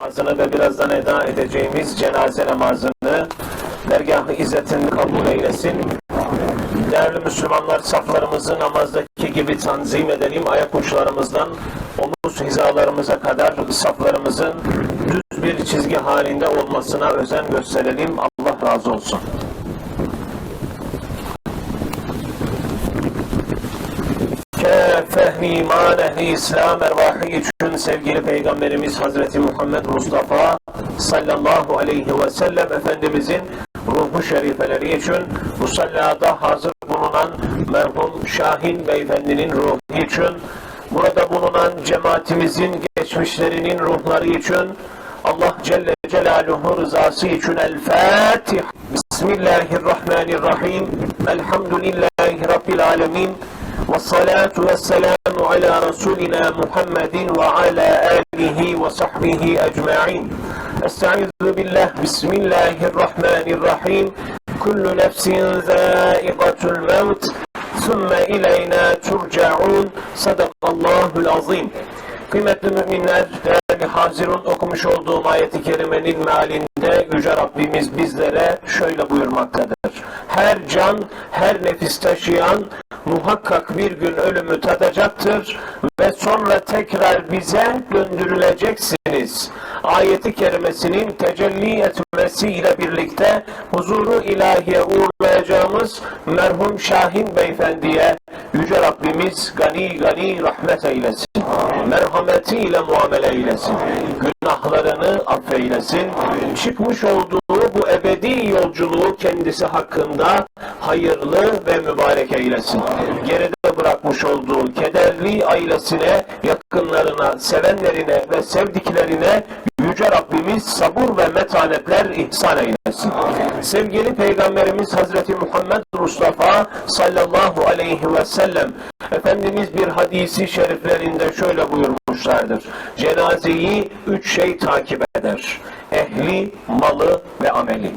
namazını ve birazdan eda edeceğimiz cenaze namazını dergah-ı izzetini kabul eylesin. Değerli Müslümanlar saflarımızı namazdaki gibi tanzim edelim. Ayak uçlarımızdan omuz hizalarımıza kadar saflarımızın düz bir çizgi halinde olmasına özen gösterelim. Allah razı olsun. Ke fehmi iman ehli İslam ervahı için sevgili Peygamberimiz Hazreti Muhammed Mustafa sallallahu aleyhi ve sellem Efendimizin ruhu şerifeleri için musallada hazır bulunan merhum Şahin Beyefendinin ruhu için burada bulunan cemaatimizin geçmişlerinin ruhları için Allah Celle Celaluhu rızası için El Fatiha Bismillahirrahmanirrahim. Elhamdülillahi Rabbil Alemin والصلاة والسلام على رسولنا محمد وعلى آله وصحبه أجمعين أستعيذ بالله بسم الله الرحمن الرحيم كل نفس ذائقة الموت ثم إلينا ترجعون صدق الله العظيم Kıymetli müminler, değerli hazirun okumuş olduğum ayeti kerimenin mealinde Yüce Rabbimiz bizlere şöyle buyurmaktadır. Her can, her nefis taşıyan muhakkak bir gün ölümü tadacaktır ve sonra tekrar bize döndürüleceksiniz. Ayeti kerimesinin tecelli etmesiyle birlikte huzuru ilahiye uğurlayacağımız merhum Şahin Beyefendi'ye Yüce Rabbimiz gani gani rahmet eylesin. Merhametiyle muamele eylesin. Günahlarını affeylesin. Çıkmış olduğu ebedi yolculuğu kendisi hakkında hayırlı ve mübarek eylesin. Geride bırakmış olduğu kederli ailesine, yakınlarına, sevenlerine ve sevdiklerine Yüce Rabbimiz sabır ve metanetler ihsan eylesin. Sevgili Peygamberimiz Hazreti Muhammed Mustafa sallallahu aleyhi ve sellem Efendimiz bir hadisi şeriflerinde şöyle buyurmuşlardır. Cenazeyi üç şey takip eder. Ehli, malı ve ameli.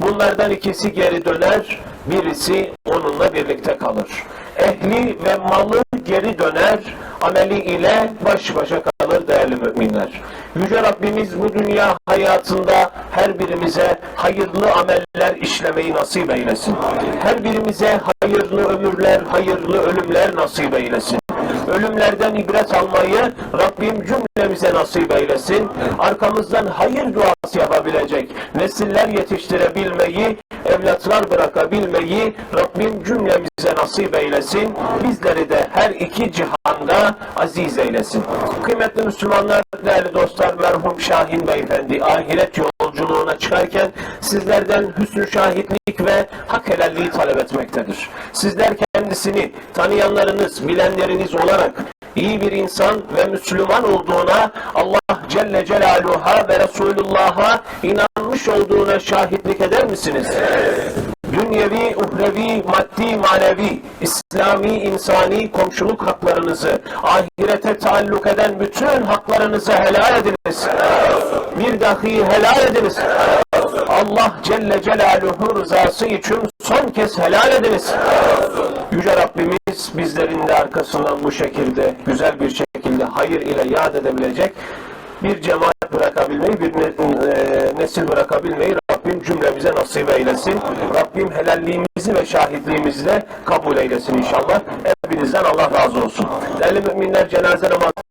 Bunlardan ikisi geri döner, birisi onunla birlikte kalır. Ehli ve malı geri döner, ameli ile baş başa kalır değerli müminler. Yüce Rabbimiz bu dünya hayatında her birimize hayırlı ameller işlemeyi nasip eylesin. Her birimize hayırlı ömürler, hayırlı ölümler nasip eylesin. Ölümlerden ibret almayı Rabbim cümlemize nasip eylesin. Arkamızdan hayır duası yapabilecek nesiller yetiştirebilmeyi, evlatlar bırakabilmeyi Rabbim cümlemize nasip eylesin. Bizleri de her iki cihanda aziz eylesin. Kıymetli Müslümanlar, değerli dostlar, merhum Şahin Beyefendi ahiret yolculuğuna çıkarken sizlerden hüsnü şahitlik ve hak helalliği talep etmektedir. Sizler kendisini tanıyanlarınız, bilenleriniz olarak iyi bir insan ve Müslüman olduğuna Allah Celle Celaluhu'ya ve Resulullah'a inanmış olduğuna şahitlik eder misiniz? Dünyevi, uhrevi, maddi, manevi, İslami, insani komşuluk haklarınızı, ahirete taalluk eden bütün haklarınızı helal ediniz. Bir dahi helal ediniz. Allah Celle Celaluhu rızası için son kez helal ediniz. Yüce Rabbimiz bizlerin de arkasından bu şekilde güzel bir şekilde hayır ile yad edebilecek bir cemaat bırakabilmeyi, bir e, nesil bırakabilmeyi Rabbim cümlemize nasip eylesin. Rabbim helalliğimizi ve şahitliğimizi de kabul eylesin inşallah. Hepinizden Allah razı olsun. Değerli müminler cenaze namazı